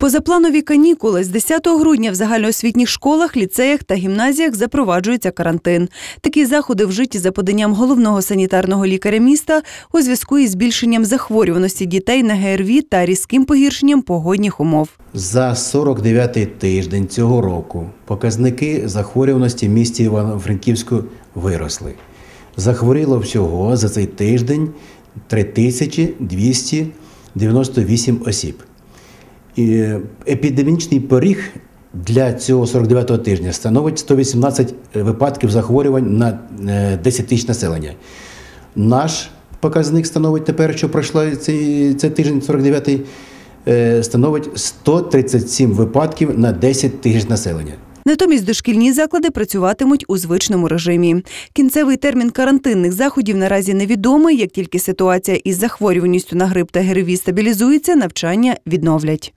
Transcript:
Позапланові канікули з 10 грудня в загальноосвітніх школах, ліцеях та гімназіях запроваджується карантин. Такі заходи вжиті за поданням головного санітарного лікаря міста у зв'язку із збільшенням захворюваності дітей на ГРВІ та різким погіршенням погодних умов. За 49-й тиждень цього року показники захворюваності в місті Івано-Франківську виросли. Захворіло всього за цей тиждень 3298 осіб. Епідемічний поріг для цього 49-го тижня становить 118 випадків захворювань на е, 10 тисяч населення. Наш показник становить тепер, що пройшло цей, цей тиждень 49-й, е, становить 137 випадків на 10 тисяч населення. Натомість дошкільні заклади працюватимуть у звичному режимі. Кінцевий термін карантинних заходів наразі невідомий. Як тільки ситуація із захворюваністю на грип та ГРВІ стабілізується, навчання відновлять.